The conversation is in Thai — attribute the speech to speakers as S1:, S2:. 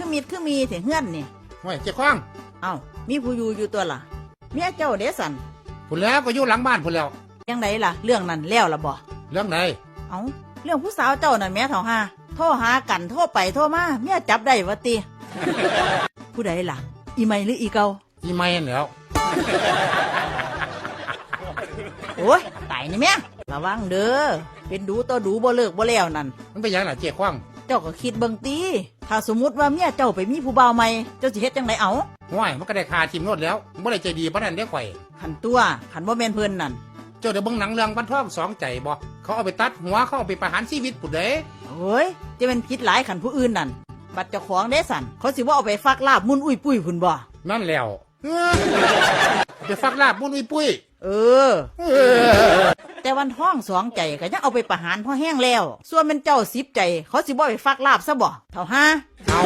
S1: คือมีดคือมีถึงเฮือนนี่
S2: ห่วยเจ้าของ
S1: เอ้ามีผู้อยู่อยู่ตัวล่ะ เมียเจ้าเดสัน
S2: พุ่นแล้วก็อยู่หลังบ้านพุ่นแล้ว
S1: ยังไงล่ะ เรื่องนั้นแล้วล่ะบ่
S2: เรื่องไหน
S1: เอ้าเรื่องผู้สาวเจ้าน่ะแม่เฒ่าหาโทรหากันโทรไปโทรมาเมียจับได้วะติผู้ใดล่ะ อีไม่หรืออีเกา
S2: อีไม่นแหล้ว
S1: โอ้ยตายนี่แม่ระวังเด้อเป็นดูต่อดูบ่เลิกบ่แล้วนั่น
S2: มันเป็นหยังล่ะเจ้าของ
S1: เจ้าก็คิดเบิ่งตีถ้าสมมุติว่าเมียเจ้าไปมีผู้บ่าวใหม่เจ้าสิเฮ็ดจังไดเอา
S2: ห่วยมันก็ได้คาทีมโนดแล้วบ่ได้ใจดีปานนั้นเด้อข่อย
S1: ขันตัวขันบ่แม่นเพิ่นนั่น
S2: เจ้าได้เบิ่งหนังเรื่องวันทองสองใจบ่เขาเอาไปตัดหัวเขาเอาไปประหารชีวิตพุ่นเด้
S1: โอ้ยจะเป็นผิดหลายขันผู้อื่นนั่นบัดเจ้าของเด้สันเขาสิว่าเอาไปฟักลาบมุนอุ้ยปุ้ยพุ่นบ่
S2: นั่นแล้วเอ้อไปฟักลาบมุนอุ้ยปุ้ย
S1: เออ
S2: เออ
S1: แต่ วันท้องสองใจก็ยังเอาไปประหารพ่อแห้งแล้ว ส่วนเป็นเจ้าสิบใจ เขาสิบ่าไปฟักลาบซะบ่เท่าห้า
S2: เอา